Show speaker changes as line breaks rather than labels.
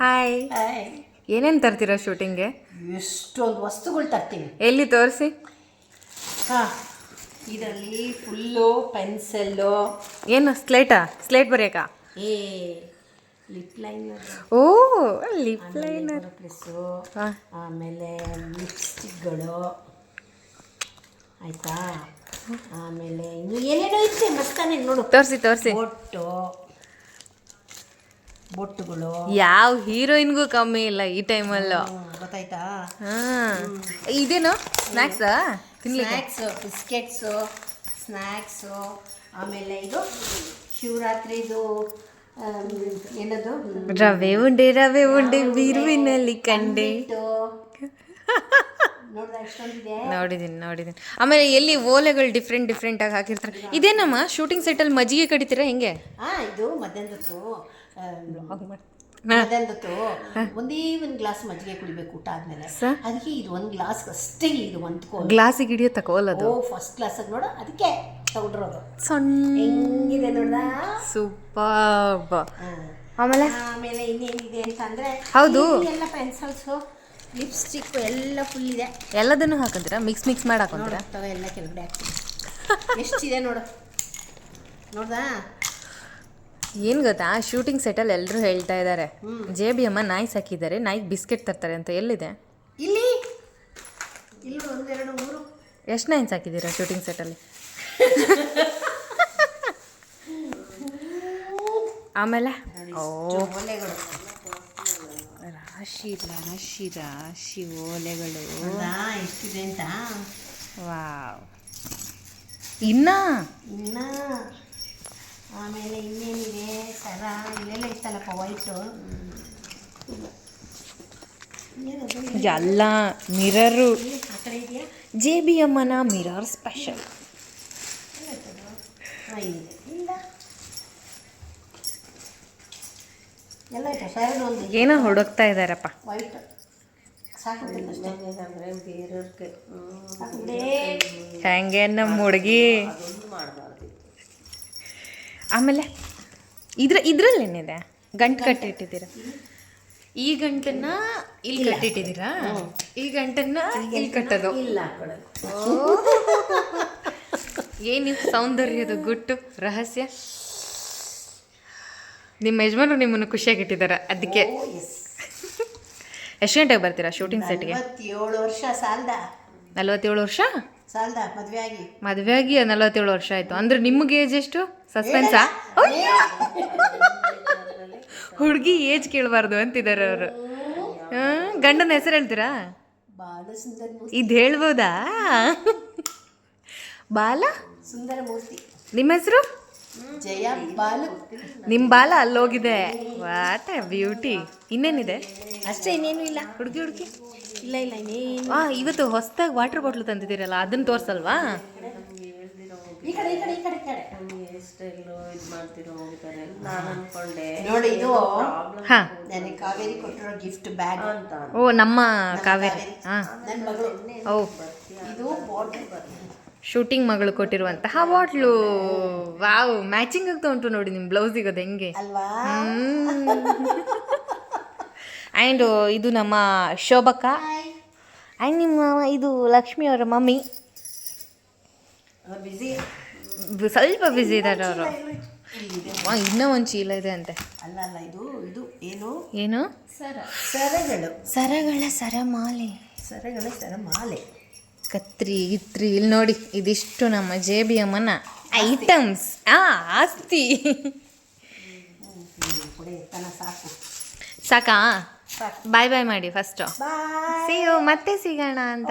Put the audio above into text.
Hi ಏನೇನು ತರ್ತೀರಾ ಶೂಟಿಂಗ್ಗೆ?
ಎಷ್ಟೊಂದು ವಸ್ತುಗಳು ತರ್ತೀನಿ.
ಎಲ್ಲಿ ತೋರಿಸಿ?
ಹಾಂ ಇದರಲ್ಲಿ ಫುಲ್ಲು ಪೆನ್ಸಿಲ್ಲು.
ಏನು ಸ್ಲೇಟಾ? ಸ್ಲೇಟ್ ಬರೆಯಕ್ಕ?
ಏ ಲಿಪ್ ಲೈನರ್.
ಓ ಲಿಪ್ ಲೈನರ್.
ಪ್ಲಸ್ಸು ಆಮೇಲೆ ಲಿಪ್ಸ್ಟಿಕ್ಗಳು. ಆಯಿತಾ? ಆಮೇಲೆ ಇನ್ನು ಏನೇನೋ ಇತ್ತೆ ಮಸ್ತಾನೆ ನೋಡು.
ತೋರಿಸಿ ತೋರಿಸಿ.
ಬೊಟ್ಟು ಬೊಟ್ಟುಗಳು.
ಯಾವ ಹೀರೋಯಿನ್ಗೂ ಕಮ್ಮಿ ಇಲ್ಲ ಈ ಟೈಮಲ್ಲೂ.
ಗೊತ್ತಾಯ್ತಾ?
ಹಾಂ. ಇದೇನು? ಸ್ನ್ಯಾಕ್ಸ್
ಸ್ನ್ಯಾಕ್ಸ್ ಬಿಸ್ಕೆಟ್ಸು ಸ್ನ್ಯಾಕ್ಸು ಆಮೇಲೆ ಇದು ಶಿವರಾತ್ರಿದು ಏನದು?
ರವೆ ಉಂಡೆ ರವೆ ಉಂಡೆ ಬೀರುವಿನಲ್ಲಿ ಕಂಡೆ.
ನೋಡಿದೀನಿ
ನೋಡಿದ್ದೀನಿ ಆಮೇಲೆ ಎಲ್ಲಿ ಓಲೆಗಳು ಡಿಫ್ರೆಂಟ್ ಡಿಫ್ರೆಂಟ್ ಆಗಿ ಹಾಕಿರ್ತಾರೆ. ಇದೇನಮ್ಮ ಶೂಟಿಂಗ್ ಸೆಟ್ಟಲ್ಲಿ ಮಜ್ಜಿಗೆ ಕಡಿತೀರಾ ಹೆಂಗೆ?
ಇದು ಮಧ್ಯಾಹ್ನದತ್ತು ಮಧ್ಯಾಹ್ನದತ್ತು ಒಂದೇ ಒಂದು ಗ್ಲಾಸ್ ಮಜ್ಜಿಗೆ ಕುಡಿಬೇಕು ಊಟ ಆದ್ಮೇಲೆ? ಅದಕ್ಕೆ ಇದು ಒಂದು ಗ್ಲಾಸ್ ಅಷ್ಟೇ ಇದು ಒಂದು
ಗ್ಲಾಸಿಗೆ ಹಿಡಿಯೋ
ಓ ಫಸ್ಟ್ ಕ್ಲಾಸ್ ನೋಡು ಅದಕ್ಕೆ ತಗೊಂಡಿರೋದು
ಸಣ್ಣ
ಹೆಂಗಿದೆ ನೋಡ್ದ?
ಸೂಪರ್. ಆಮೇಲೆ?
ಆಮೇಲೆ ಇನ್ನೇನಿದೆ ಅಂತಂದ್ರೆ
ಹೌದು.
ಎಲ್ಲ ಪೆನ್ಸಿಲ್ಸು ಲಿಪ್ಸ್ಟಿಕ್ ಎಲ್ಲ ಫುಲ್ ಇದೆ.
ಎಲ್ಲದನ್ನು ಹಾಕಂತೀರ? ಮಿಕ್ಸ್ ಮಿಕ್ಸ್ ಮಾಡಿ ಹಾಕೊಂತೀರಾ?
ಎಲ್ಲ ಕೆಳಗಡೆ ಹಾಕ್ತೀನಿ. ಎಷ್ಟಿದೆ ನೋಡು. ನೋಡ್ದಾ?
ಏನು ಗೊತ್ತಾ? ಶೂಟಿಂಗ್ ಸೆಟ್ಟಲ್ಲಿ ಎಲ್ಲರೂ ಹೇಳ್ತಾ ಇದ್ದಾರೆ ಜೆ ಬಿ ಅಮ್ಮ ನಾಯಿ ಸಾಕಿದ್ದಾರೆ ನಾಯಿಗೆ ಬಿಸ್ಕೆಟ್ ತರ್ತಾರೆ ಅಂತ ಎಲ್ಲಿದೆ?
ಇಲ್ಲಿ. ಇಲ್ಲಿ ಒಂದೆರಡು ಮೂರು.
ಎಷ್ಟು ನಾಯಿ ಸಾಕಿದ್ದೀರಾ ಶೂಟಿಂಗ್ ಸೆಟ್ಟಲ್ಲಿ ಆಮೇಲೆ? ಓ.
ಓಲೆಗಳು
ಶಿರ
ಶಿವೋಲೆಗಳು ಎಷ್ಟಿದೆ ಅಂತ?
ವಾವ್. ಇನ್ನ?
ಇನ್ನ? ಆಮೇಲೆ ಇನ್ನೇನಿದೆ? ಸರ ಇಲ್ಲೆಲ್ಲ ಇತ್ತಲ್ಲಪ್ಪ ವೈಟು
ಎಲ್ಲ ಮಿರರು ಜೆ ಬಿ ಅಮ್ಮನ ಮಿರರ್ ಸ್ಪೆಷಲ್
ಹಾಂ ಇಲ್ಲಿದೆ ಇಲ್ಲ ಎಲ್ಲ ಆಯ್ತು ಸೈಡ್ ಒಂದು
ಏನೋ ಹುಡುಕ್ತಾ ಇದ್ದಾರಪ್ಪ
ವೈಟ್ ಸಾಕು ಬೇರೆಯವ್ರಿಗೆ.
ಹೆಂಗೆ ನಮ್ಮ ಹುಡುಗಿ ಆಮೇಲೆ ಇದ್ರ ಇದ್ರಲ್ಲೇನಿದೆ? ಗಂಟು ಕಟ್ಟಿಟ್ಟಿದ್ದೀರ? ಈ ಗಂಟನ್ನ ಇಲ್ಲಿ ಕಟ್ಟಿಟ್ಟಿದ್ದೀರಾ? ಈ ಗಂಟನ್ನ ಇಲ್ಲಿ ಕಟ್ಟೋದು. ಏನು ಸೌಂದರ್ಯದ ಗುಟ್ಟು ರಹಸ್ಯ? ನಿಮ್ಮ ಯಜಮಾನರು ನಿಮ್ಮನ್ನು ಖುಷಿಯಾಗಿಟ್ಟಿದ್ದಾರೆ ಅದಕ್ಕೆ
ಎಸ್
ಎಷ್ಟು ಗಂಟೆಗೆ ಬರ್ತೀರಾ ಶೂಟಿಂಗ್ ಸೆಟ್ಗೆ
ನಲವತ್ತೇಳು ವರ್ಷ ಸಾಲ್ದ?
ನಲವತ್ತೇಳು ವರ್ಷ?
ಸಾಲ್ದ ಮದುವೆ ಆಗಿ
ಮದುವೆ ಆಗಿ ನಲವತ್ತೇಳು ವರ್ಷ ಆಯ್ತು. ಅಂದ್ರೆ ನಿಮ್ಗೆ ಏಜ್ ಎಷ್ಟು? ಸಸ್ಪೆನ್ಸಾ ಹುಡುಗಿ ಏಜ್ ಕೇಳಬಾರ್ದು ಅಂತಿದ್ದಾರೆ ಅವರು. ಗಂಡನ ಹೆಸರು ಹೇಳ್ತೀರಾ? ಇದು ಹೇಳ್ಬೋದಾ? ಬಾಲ?
ಸುಂದರ ಮೂರ್ತಿ.
ನಿಮ್ಮ ಹೆಸರು?
ಜಯ ಬಾಲು.
ನಿಮ್ಮ ಬಾಲ ಅಲ್ಲೋಗಿದೆ. ವಾಟ್ ಎ ಬ್ಯೂಟಿ ಇನ್ನೇನಿದೆ?
ಅಷ್ಟೇ ಇನ್ನೇನು ಇಲ್ಲ.
ಹುಡುಗಿ ಹುಡುಗಿ
ಇಲ್ಲ ಇಲ್ಲ ಇನ್ನೇನು
ಆ ಇವತ್ತು ಹೊಸದಾಗಿ ವಾಟರ್ ಬಾಟ್ಲು ತಂದಿದ್ದೀರಲ್ಲ ಅದನ್ನ ತೋರ್ಸಲ್ವಾ?
ಈ ಕಡೆ ಈ ಕಡೆ ಈ ಕಡೆ ಈ ಕಡೆ.
ಎಷ್ಟೆಲ್ಲೋ ಇದು ಮಾಡ್ತಿರೋ ಹೋಗ್ತಾರೆ ನಾನು ಅನ್ಕೊಂಡೆ
ನೋಡಿ ಇದು
ಹಾ.
ನನಗೆ ಕಾವೇರಿ ಕೊಟ್ಟಿರೋ ಗಿಫ್ಟ್ ಬ್ಯಾಗ್
ಅಂತ
ಓ ನಮ್ಮ ಕಾವೇರಿ. ಹಾ.
ನನ್ನ ಮಗಳು.
ಓ.
ಇದು ಬಾಟಲ್
ಶೂಟಿಂಗ್ ಮಗಳು ಕೊಟ್ಟಿರುವಂತಹ ಬಾಟ್ಲು. ವಾವ್ ಮ್ಯಾಚಿಂಗ್ ಆಗ್ತಾ ಉಂಟು ನೋಡಿ ನಿಮ್ಮ ಬ್ಲೌಸಿಗೆ ಅದು ಹೆಂಗೆ. ಆ್ಯಂಡ್ ಇದು ನಮ್ಮ ಶೋಭಕ. ಆ್ಯಂಡ್ ನಿಮ್ಮ ಇದು ಲಕ್ಷ್ಮಿ ಅವರ ಮಮ್ಮಿ. ಸ್ವಲ್ಪ ಬ್ಯುಸಿ ಇದ್ದಾರೆ ಅವರು. ಇನ್ನೂ ಒಂದು ಚೀಲ ಇದೆ ಅಂತೆ.
ಅಲ್ಲ ಅಲ್ಲ ಇದು ಇದು ಏನು?
ಏನು?
ಸರ. ಸರಗಳು.
ಸರಗಳ ಸರಮಾಲೆ.
ಸರಗಳ ಸರ ಮಾಲೆ
ಕತ್ರಿ ಇತ್ರಿ ಇಲ್ಲಿ ನೋಡಿ ಇದಿಷ್ಟು ನಮ್ಮ ಜೆ ಬಿ ಅಮ್ಮನ ಐಟಮ್ಸ್ ಆ ಆಸ್ತಿ.
ಸಾಕು?
ಬಾಯ್ ಬಾಯ್ ಮಾಡಿ ಫಸ್ಟು ಯು ಮತ್ತೆ ಸಿಗೋಣ ಅಂತ.